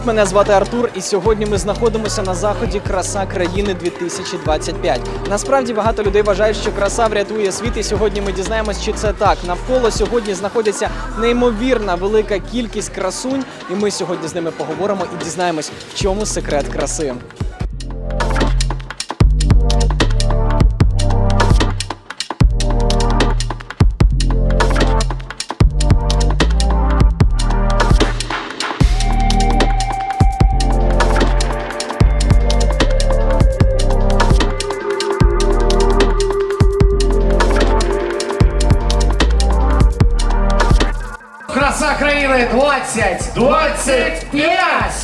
привіт! Мене звати Артур, і сьогодні ми знаходимося на заході Краса країни 2025. Насправді багато людей вважають, що краса врятує світ, і сьогодні ми дізнаємось, чи це так. Навколо сьогодні знаходиться неймовірна велика кількість красунь, і ми сьогодні з ними поговоримо і дізнаємось, в чому секрет краси. 20 25!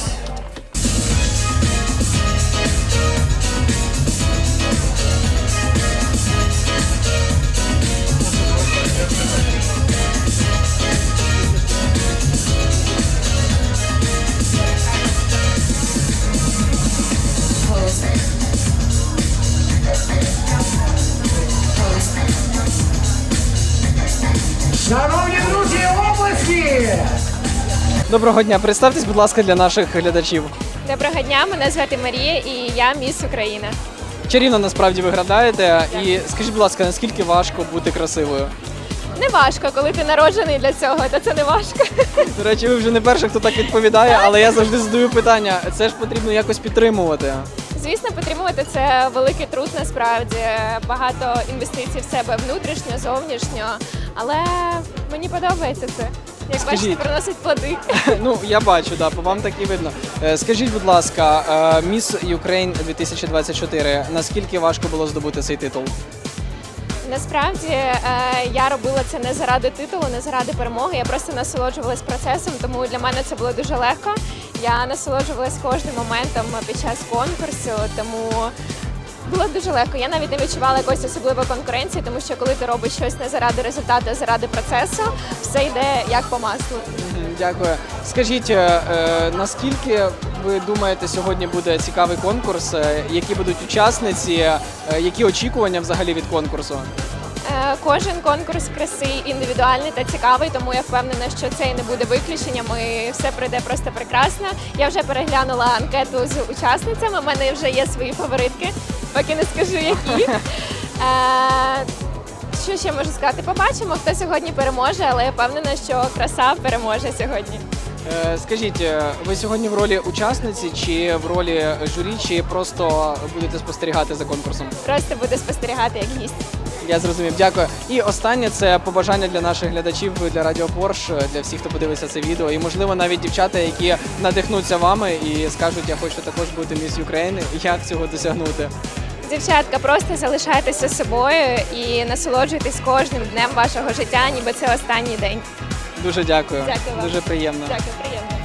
Доброго дня, представтесь, будь ласка, для наших глядачів. Доброго дня, мене звати Марія і я міс Україна. Чарівно насправді виглядаєте. І скажіть, будь ласка, наскільки важко бути красивою? Не важко, коли ти народжений для цього, то це не важко. До речі, ви вже не перший, хто так відповідає, але я завжди задаю питання. Це ж потрібно якось підтримувати. Звісно, підтримувати це великий труд насправді, багато інвестицій в себе внутрішньо, зовнішньо. Але мені подобається це. Як бачите, Скажіть. приносить плоди. Ну я бачу, да, по вам так і видно. Е, Скажіть, будь ласка, е, міс Юкрейн 2024, наскільки важко було здобути цей титул? Насправді е, я робила це не заради титулу, не заради перемоги. Я просто насолоджувалась процесом, тому для мене це було дуже легко. Я насолоджувалась кожним моментом під час конкурсу, тому було дуже легко. Я навіть не відчувала якоїсь особливої конкуренції, тому що коли ти робиш щось не заради результату, а заради процесу, все йде як по маслу. Дякую. Скажіть, е, е, наскільки ви думаєте, сьогодні буде цікавий конкурс? Е, Які будуть учасниці? Які очікування взагалі від конкурсу? Кожен конкурс краси індивідуальний та цікавий, тому я впевнена, що це і не буде виключенням. І все пройде просто прекрасно. Я вже переглянула анкету з учасницями. У мене вже є свої фаворитки, поки не скажу які. Е, Що ще можу сказати? Побачимо, хто сьогодні переможе, але я впевнена, що краса переможе сьогодні. Е, Скажіть, е, ви сьогодні в ролі учасниці чи в ролі журі, чи просто будете спостерігати за конкурсом? Просто буду спостерігати як гість. Я зрозумів, дякую. І останнє це побажання для наших глядачів для Радіо Порш, для всіх, хто подивиться це відео. І можливо навіть дівчата, які надихнуться вами і скажуть, я хочу також бути міс України. Як цього досягнути? Дівчатка, просто залишайтеся собою і насолоджуйтесь кожним днем вашого життя, ніби це останній день. Дуже дякую. Дякую вам. Дуже приємно. Дякую, приємно.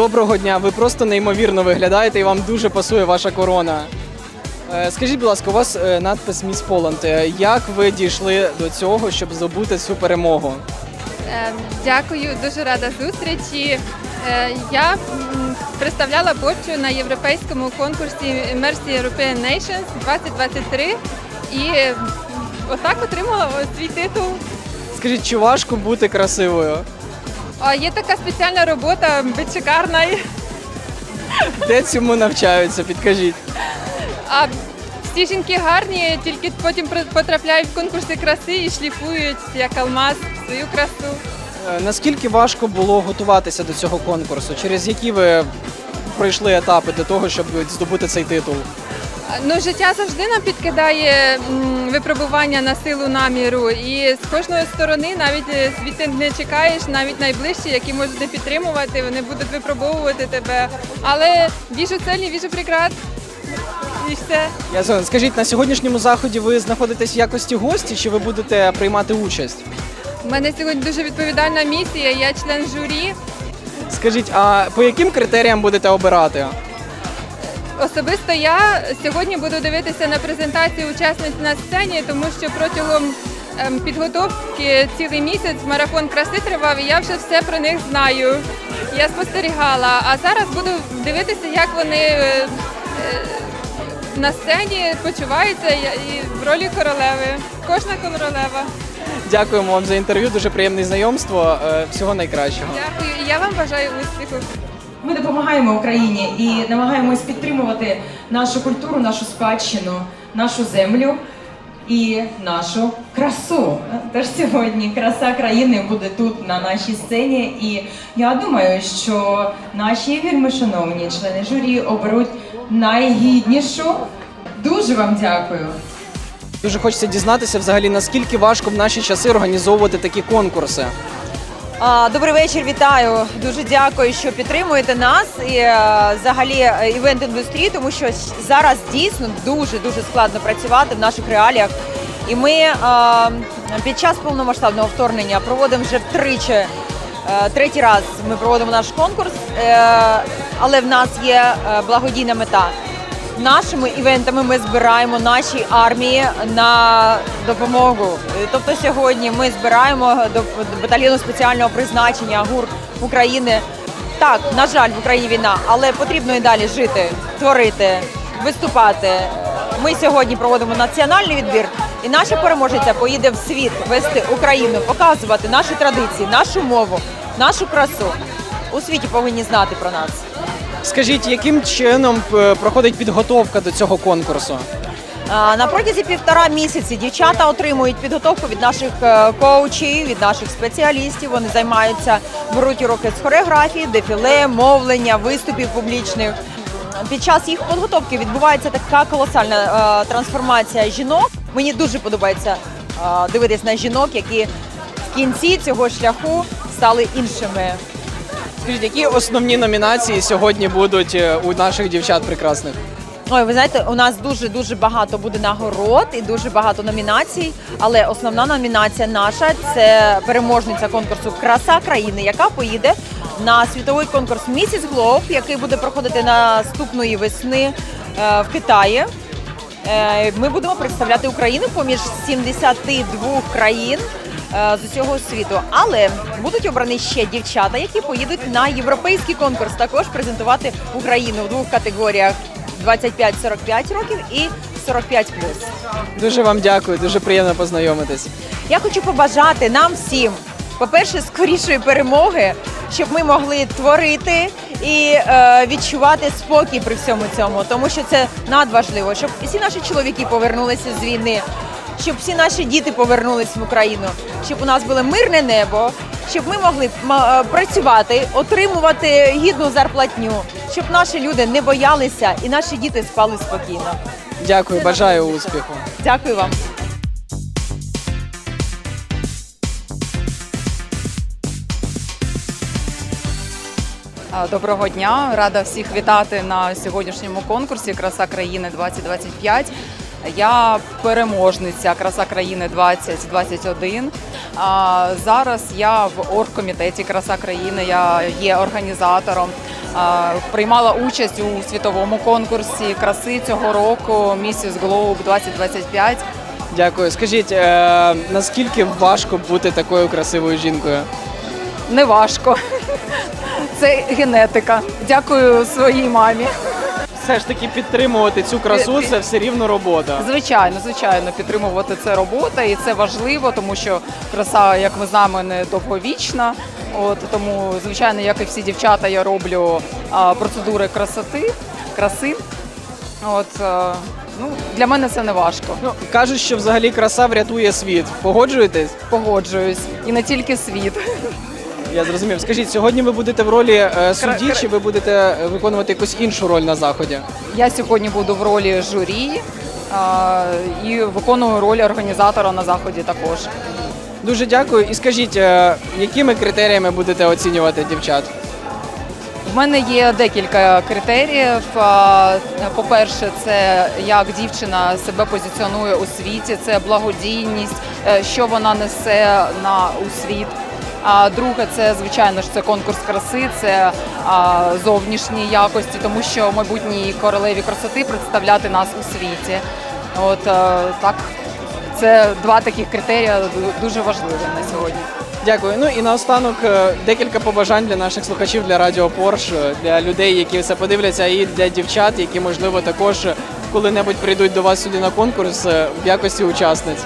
Доброго дня. Ви просто неймовірно виглядаєте і вам дуже пасує ваша корона. Е, Скажіть, будь ласка, у вас е, надпис Міс Поланд. Е, Як ви дійшли до цього, щоб здобути цю перемогу? Дякую, дуже рада зустрічі. Я представляла Польщу на європейському конкурсі Mercy European Nations 2023 і отак отримала свій титул. Скажіть, чи важко бути красивою? А є така спеціальна робота, бить шикарна. Де цьому навчаються? Підкажіть. А всі жінки гарні, тільки потім потрапляють в конкурси краси і шліфують як алмаз свою красу. Е, Наскільки важко було готуватися до цього конкурсу? Через які ви пройшли етапи для того, щоб здобути цей титул? Ну, життя завжди нам підкидає м, випробування на силу наміру, і з кожної сторони, навіть е, звідти не чекаєш, навіть найближчі, які можуть не підтримувати, вони будуть випробовувати тебе. Але віжу цельні, віжу преград. І все. Я скажіть, на сьогоднішньому заході ви знаходитесь в якості гості, чи ви будете приймати участь? У мене сьогодні дуже відповідальна місія. Я член журі. Скажіть, а по яким критеріям будете обирати? Особисто я сьогодні буду дивитися на презентацію учасниць на сцені, тому що протягом ем, підготовки цілий місяць. Марафон краси тривав, і я вже все про них знаю. Я спостерігала. А зараз буду дивитися, як вони е, е, на сцені почуваються і в ролі королеви. Кожна королева. Дякуємо вам за інтерв'ю. Дуже приємне знайомство. Е, Всього найкращого. Дякую. І я вам бажаю успіху. Ми допомагаємо Україні і намагаємось підтримувати нашу культуру, нашу спадщину, нашу землю і нашу красу. Тож сьогодні краса країни буде тут на нашій сцені. І я думаю, що наші вельмишановні члени журі оберуть найгіднішу. Дуже вам дякую. Дуже хочеться дізнатися взагалі, наскільки важко в наші часи організовувати такі конкурси. Добрий вечір, вітаю. Дуже дякую, що підтримуєте нас і е, взагалі е, івент індустрії, тому що зараз дійсно дуже дуже складно працювати в наших реаліях. І ми е, під час повномасштабного вторгнення проводимо вже втричі. Третій раз ми проводимо наш конкурс, але в нас є благодійна мета. Нашими івентами ми збираємо нашій армії на допомогу. Тобто сьогодні ми збираємо до батальйону спеціального призначення ГУР України. Так, на жаль, в Україні війна, але потрібно і далі жити, творити, виступати. Ми сьогодні проводимо національний відбір, і наша переможеця поїде в світ вести Україну, показувати наші традиції, нашу мову, нашу красу. У світі повинні знати про нас. Скажіть, яким чином е, проходить підготовка до цього конкурсу? На протязі півтора місяці дівчата отримують підготовку від наших е, коучів, від наших спеціалістів. Вони займаються, беруть уроки з хореографії, дефіле, мовлення, виступів публічних. Під час їх підготовки відбувається така колосальна е, трансформація жінок. Мені дуже подобається е, дивитись на жінок, які в кінці цього шляху стали іншими. Скажіть, які основні номінації сьогодні будуть е, у наших дівчат прекрасних? Ой, ви знаєте, у нас дуже дуже багато буде нагород і дуже багато номінацій. Але основна номінація наша це переможниця конкурсу Краса країни, яка поїде на світовий конкурс Місіс Глоб, який буде проходити наступної весни е, в Китаї. Е, Ми будемо представляти Україну поміж 72 країн з усього світу. Але будуть обрані ще дівчата, які поїдуть на європейський конкурс, також презентувати Україну в двох категоріях: 25-45 років і 45+. Дуже вам дякую, дуже приємно познайомитись. Я хочу побажати нам всім, по-перше, скорішої перемоги, щоб ми могли творити і е, відчувати спокій при всьому цьому, тому що це надважливо, щоб всі наші чоловіки повернулися з війни, щоб всі наші діти повернулись в Україну, щоб у нас було мирне небо, щоб ми могли е, працювати, отримувати гідну зарплатню, щоб наші люди не боялися і наші діти спали спокійно. Дякую, бажаю успіху. Дякую вам. Доброго дня, рада всіх вітати на сьогоднішньому конкурсі Краса країни 2025. Я переможниця Краса країни 2021. А, Зараз я в оргкомітеті Краса країни. Я є організатором. Приймала участь у світовому конкурсі краси цього року Місіс Глоуб 2025. Дякую. Скажіть, е, наскільки важко бути такою красивою жінкою? Неважко. Це генетика. Дякую своїй мамі. Все ж таки підтримувати цю красу це все рівно робота. Звичайно, звичайно, підтримувати це робота, і це важливо, тому що краса, як ми знаємо, не довговічна. От тому, звичайно, як і всі дівчата, я роблю а, процедури красоти, краси. От е, ну для мене це не важко. Ну кажуть, що взагалі краса врятує світ. Погоджуєтесь? Погоджуюсь, і не тільки світ. Я зрозумів. Скажіть, сьогодні ви будете в ролі е, судді, чи ви будете виконувати якусь іншу роль на заході? Я сьогодні буду в ролі журі а, і виконую роль організатора на заході також. Дуже дякую. І скажіть, е, якими критеріями будете оцінювати дівчат? В мене є декілька критеріїв. А, По-перше, це як дівчина себе позиціонує у світі, це благодійність, е, що вона несе на у світ. А друге, це звичайно ж це конкурс краси, це а, зовнішні якості, тому що майбутній королеві красоти представляти нас у світі. От е, так, це два таких критерія дуже важливі на сьогодні. Дякую. Ну і наостанок е, декілька побажань для наших слухачів для Радіо Порш, е, для людей, які це подивляться, і для дівчат, які можливо також коли-небудь прийдуть до вас сюди на конкурс в якості учасниць.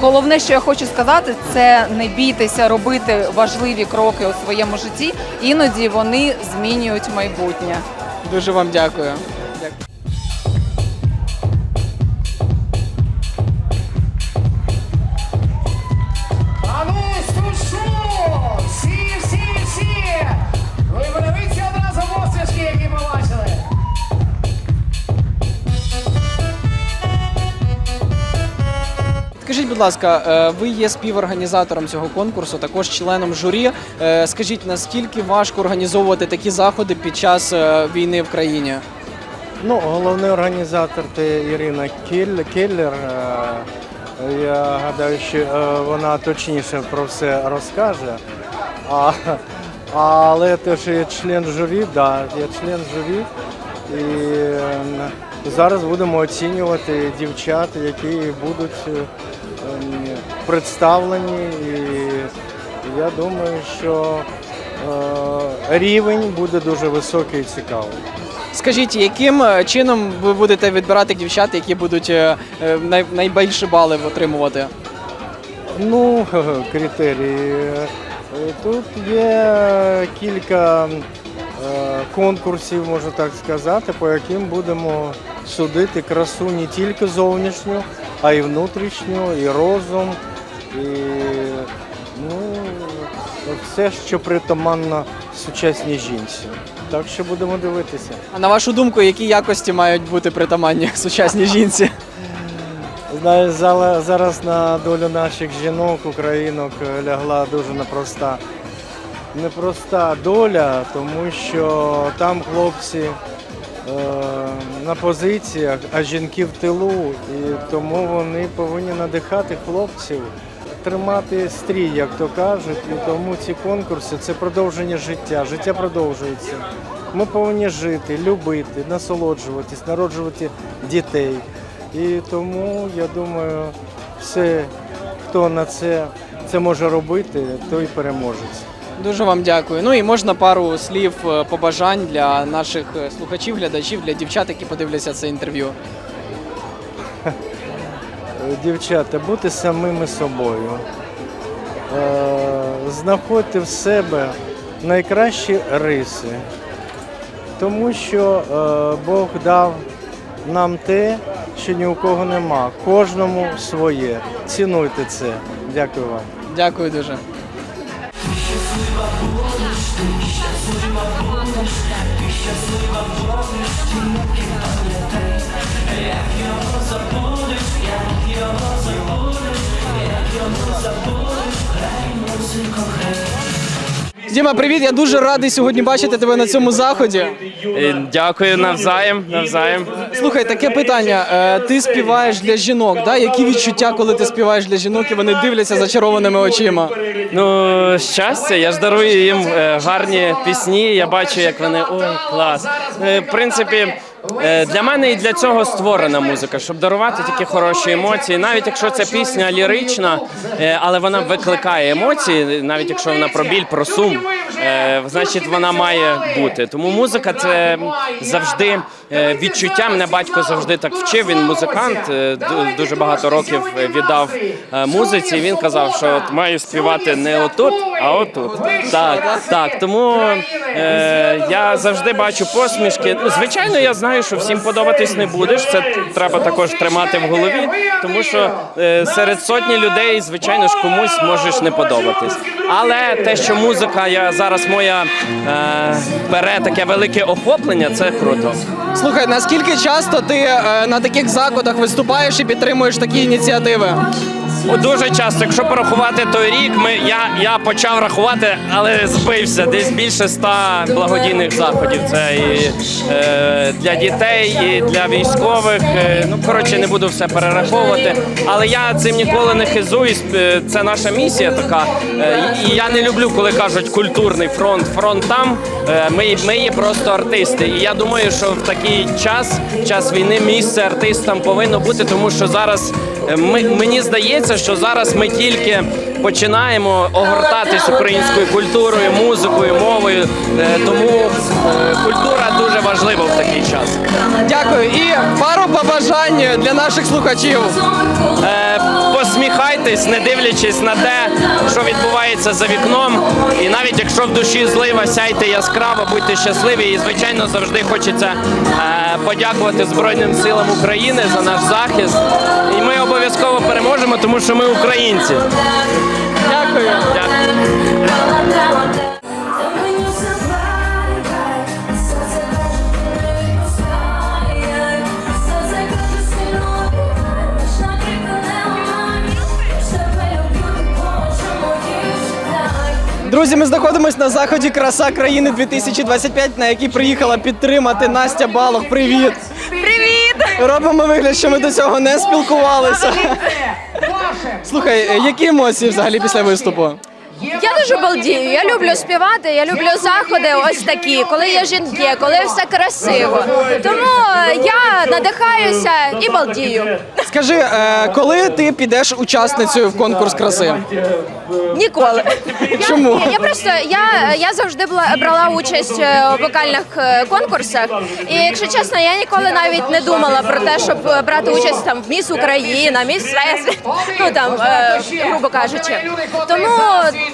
Головне, що я хочу сказати, це не бійтеся робити важливі кроки у своєму житті. Іноді вони змінюють майбутнє. Дуже вам дякую. Будь ласка, е, ви є співорганізатором цього конкурсу, також членом журі. Е, Скажіть, наскільки важко організовувати такі заходи під час е, війни в країні? Ну, головний організатор це Ірина Келлер. Я гадаю, що вона точніше про все розкаже. А, але те, що я член журі, да, я член журі. І е, зараз будемо оцінювати дівчат, які будуть ем, представлені. І я думаю, що е, рівень буде дуже високий і цікавий. Скажіть, яким е, чином ви будете відбирати дівчат, які будуть е, най- найбільше бали отримувати? Ну, критерії. Тут є кілька конкурсів, можна так сказати, по яким будемо судити красу не тільки зовнішню, а й внутрішню, і розум, і ну, все, що притаманно сучасній жінці. Так що будемо дивитися. А на вашу думку, які якості мають бути притаманні сучасній жінці? Знаєш, зараз на долю наших жінок, українок лягла дуже непроста. Непроста доля, тому що там хлопці е, на позиціях, а жінки в тилу. І тому вони повинні надихати хлопців, тримати стрій, як то кажуть. І тому ці конкурси це продовження життя. Життя продовжується. Ми повинні жити, любити, насолоджуватись, народжувати дітей. І тому я думаю, все, хто на це, це може робити, той переможець. Дуже вам дякую. Ну і можна пару слів е, побажань для наших е, слухачів, глядачів, для дівчат, які подивляться це інтерв'ю. Е, Дівчата, бути самими собою. знаходити в себе найкращі риси, тому що е, Бог дав нам те, що ні у кого нема. Кожному своє. Цінуйте це. Дякую вам. Дякую дуже. Діма, привіт! Я дуже радий сьогодні бачити тебе на цьому заході. Е, Дякую навзаєм. навзаєм. Слухай, таке питання. Е, Ти співаєш для жінок, да? Які відчуття, коли ти співаєш для жінок і вони дивляться зачарованими очима? Ну, щастя, я ж дарую їм е, гарні пісні. Я бачу, як вони ой, клас. В принципі, для мене і для цього створена музика, щоб дарувати такі хороші емоції. Навіть якщо ця пісня лірична, е, але вона викликає емоції, навіть якщо вона про біль, про сум, е, значить вона має бути. Тому музика це завжди е, відчуття. Мене батько завжди так вчив. Він музикант, е, дуже багато років віддав музиці. Він казав, що от маю співати не отут, а отут. Так, так. Тому е, я завжди бачу посмішки. Ну, звичайно, я знаю, що всім подобатись не будеш. Це треба також тримати в голові, тому що е, серед сотні людей, звичайно ж, комусь можеш не подобатись. Але те, що музика я зараз моя е, бере таке велике охоплення, це круто. Слухай, наскільки часто ти е, на таких заходах виступаєш і підтримуєш такі ініціативи? Дуже часто, якщо порахувати той рік, ми я, я почав рахувати, але збився. Десь більше ста благодійних заходів. Це і е, для дітей, і для військових. Е, ну коротше, не буду все перераховувати. Але я цим ніколи не хизуюсь. Е, Це наша місія така. Е, і я не люблю, коли кажуть культурний фронт. Фронт там. Ми, ми є просто артисти. І я думаю, що в такий час, час війни, місце артистам повинно бути, тому що зараз ми, мені здається, що зараз ми тільки починаємо огортатись українською культурою, музикою, мовою. Е, Тому е, культура дуже важлива в такий час. Дякую. І пару побажань для наших слухачів. Е, Посміхайтесь, не дивлячись на те, що відбувається за вікном. І навіть якщо в душі злива, сяйте яскраво, будьте щасливі. І звичайно завжди хочеться е, подякувати Збройним силам України за наш захист. І ми обов'язково переможемо, тому що ми українці. Дякую. Дякую. Друзі, ми знаходимося на заході Краса країни 2025, на який приїхала підтримати Настя Балох. Привіт! Привіт! Робимо вигляд, що ми до цього не спілкувалися. Слухай, е, які емоції взагалі після виступу? Я дуже балдію. Я люблю співати, я люблю заходи ось такі, коли є жінки, коли все красиво. Тому я надихаюся і балдію. Скажи, е, коли ти підеш учасницею в конкурс краси? Ніколи. Чому? Я, я просто я, я завжди була брала участь е, у вокальних е, конкурсах. І якщо чесно, я ніколи навіть не думала про те, щоб брати участь там в Міс Україна, Міс Всесвіт, ну там, е, грубо кажучи. Тому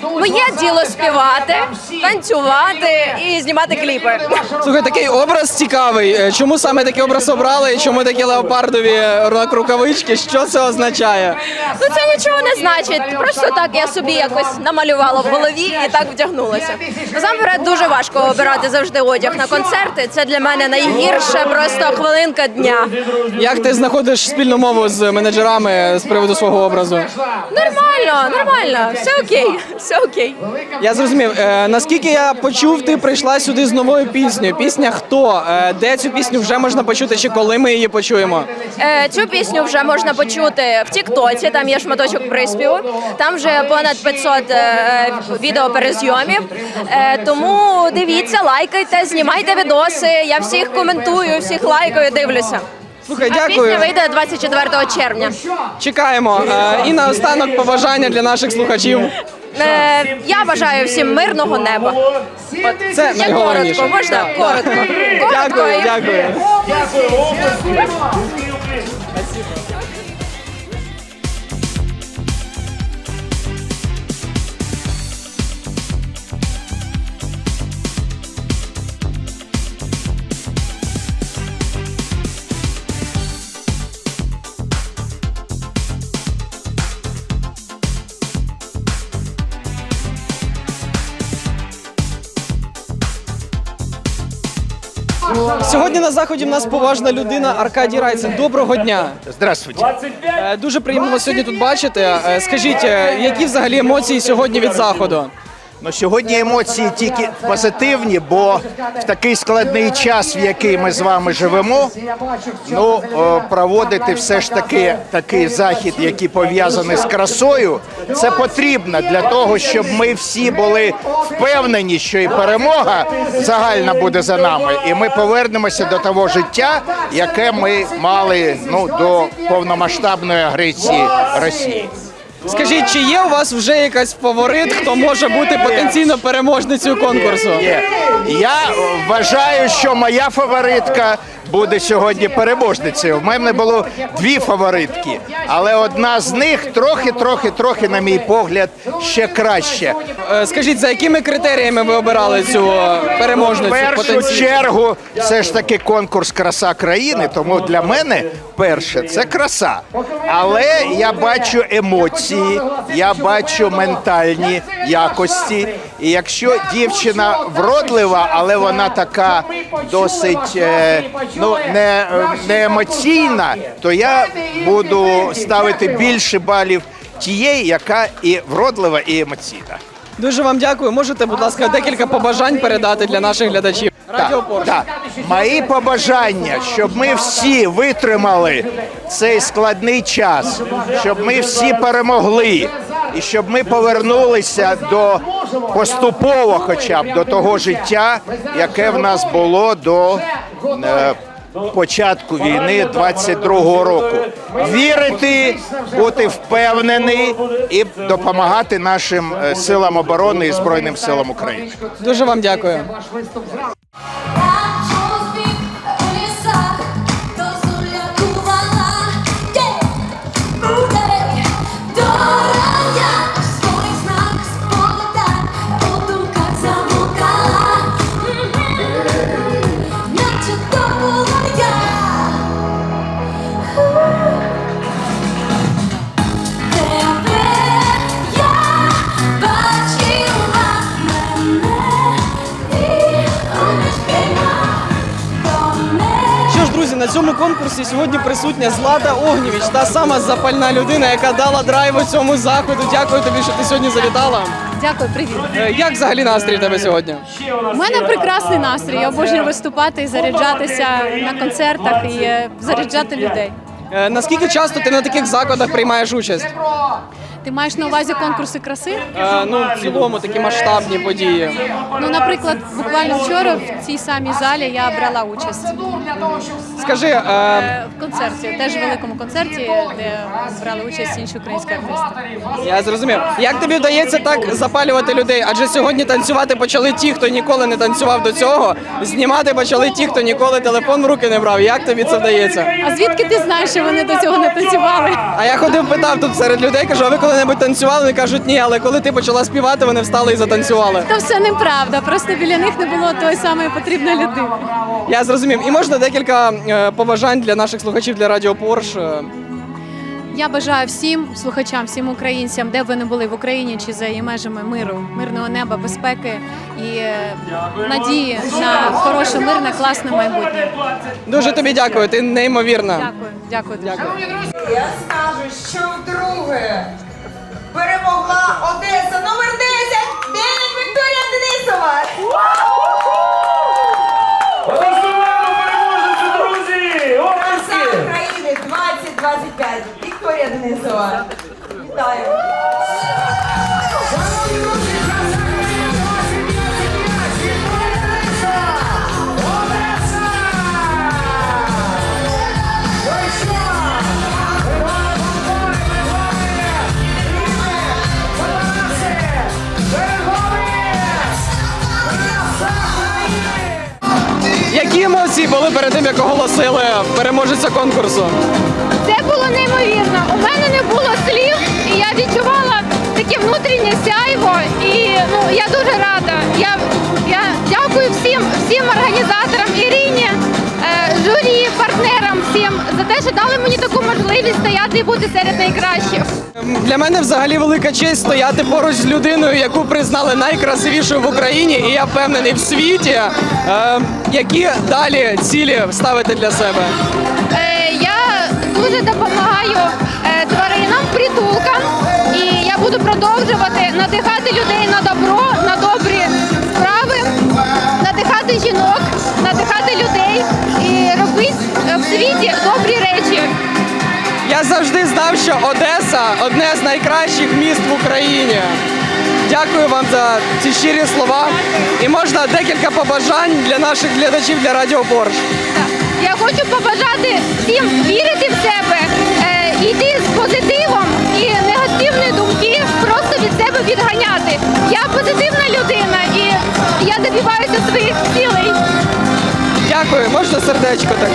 моє діло співати, танцювати і знімати кліпи. Слухай, такий образ цікавий. Е, Чому саме такий образ обрали чому такі леопардові рукавички? Що це означає? Ну це нічого не значить. Просто так я собі якось намалювала в голові і так вдягнулася. Насамперед дуже важко обирати завжди одяг на концерти. Це для мене найгірше, просто хвилинка дня. Як ти знаходиш спільну мову з менеджерами з приводу свого образу? Нормально, нормально, все окей, все окей. Я зрозумів. Е, наскільки я почув, ти прийшла сюди з новою піснею. Пісня хто? Е, де цю пісню вже можна почути, чи коли ми її почуємо? Е, цю пісню вже можна почути в Тіктоці. Там є шматочок приспіву. Там вже понад 500 е, відеоперезйомів. Е, тому дивіться, лайкайте, знімайте відоси. Я всіх коментую, всіх лайкаю, дивлюся. Слухай, А дякую. пісня вийде 24 червня. Чекаємо. Е, і наостанок побажання для наших слухачів. Е, я бажаю всім мирного неба. Це Я найголовніше. коротко, можна коротко. Дякую, і- дякую. Сьогодні на заході в нас поважна людина Аркадій Райцин. Доброго дня. Здравствуйте. Е, Дуже приємно вас сьогодні тут бачити. Е, Скажіть, е, які взагалі емоції сьогодні від заходу? Ну, сьогодні емоції тільки позитивні, бо в такий складний час, в який ми з вами живемо, ну проводити все ж таки такий захід, який пов'язаний з красою, це потрібно для того, щоб ми всі були впевнені, що і перемога загальна буде за нами, і ми повернемося до того життя, яке ми мали ну до повномасштабної агресії Росії. Скажіть, чи є у вас вже якась фаворит, хто може бути потенційно переможницею конкурсу? Є. Я вважаю, що моя фаворитка буде сьогодні переможницею. В мене було дві фаворитки, але одна з них трохи, трохи, трохи, на мій погляд, ще краще. Е, Скажіть, за якими критеріями ви обирали цю е, В переможницю? першу потенційну? чергу все ж таки конкурс краса країни, тому для мене перше це краса. Але я бачу емоції, я бачу ментальні якості. І якщо дівчина вродлива, але вона така досить е, ну не, не емоційна, то я буду ставити більше балів тієї, яка і вродлива, і емоційна. Дуже вам дякую. Можете, будь ласка, декілька побажань передати для наших глядачів. Так, так. Мої побажання, щоб ми всі витримали цей складний час, щоб ми всі перемогли, і щоб ми повернулися до поступово, хоча б до того життя, яке в нас було до е, початку війни 22-го року. Вірити, бути впевнений і допомагати нашим е, силам оборони і Збройним силам України. Дуже вам дякую. На цьому конкурсі сьогодні присутня Злата Огнєвіч, та сама запальна людина, яка дала драйв у цьому заходу. Дякую тобі, що ти сьогодні завітала. Дякую, привіт. Е, Як взагалі настрій у тебе сьогодні? У мене прекрасний настрій. Я обожнюю виступати і заряджатися на концертах і е, заряджати людей. Е, Наскільки часто ти на таких закладах приймаєш участь? Ти маєш на увазі конкурси краси? Е, Ну, в цілому такі масштабні події. Ну, наприклад, буквально вчора в цій самій залі я брала участь Скажи, е, Е, в концерті, теж в великому концерті, де брали участь інші українські артисти. я зрозумів. Як тобі вдається так запалювати людей? Адже сьогодні танцювати почали ті, хто ніколи не танцював до цього. Знімати почали ті, хто ніколи телефон в руки не брав. Як тобі це вдається? А звідки ти знаєш, що вони до цього не танцювали? А я ходив, питав тут серед людей, кажу, а ви коли-небудь танцювали? Вони кажуть, ні, але коли ти почала співати, вони встали і затанцювали. То все неправда. Просто біля них не було тої самої потрібної людини. Я зрозумів. І можна декілька е, побажань для наших слухачів для Радіо Порш. Я бажаю всім слухачам, всім українцям, де б ви не були в Україні чи за її межами миру, мирного неба, безпеки і е, надії на хороше, мирне, класне майбутнє. Дуже тобі дякую, ти неймовірна. Дякую, дякую. дуже. Я скажу, що вдруге перемогла Емоції були перед тим, як оголосили переможця конкурсу? Це було неймовірно. У мене не було слів, і я відчувала таке внутрішнє сяйво. І ну я дуже рада. Я, я що дали мені таку можливість стояти і бути серед найкращих. Ем, Для мене взагалі велика честь стояти поруч з людиною, яку признали найкрасивішою в Україні, і я впевнений в світі. Е, які далі цілі ставити для себе? Е, я дуже допомагаю е, тваринам, притулкам, і я буду продовжувати надихати людей на добро, на добрі справи, надихати жінок, світі добрі речі. Я завжди знав, що Одеса одне з найкращих міст в Україні. Дякую вам за ці щирі слова. І можна декілька побажань для наших глядачів для Радіо. Так. Я хочу побажати всім вірити в себе, е, йти з позитивом і негативні думки просто від себе відганяти. Я позитивна людина і я добиваюся своїх цілей. Дякую, можна сердечко так.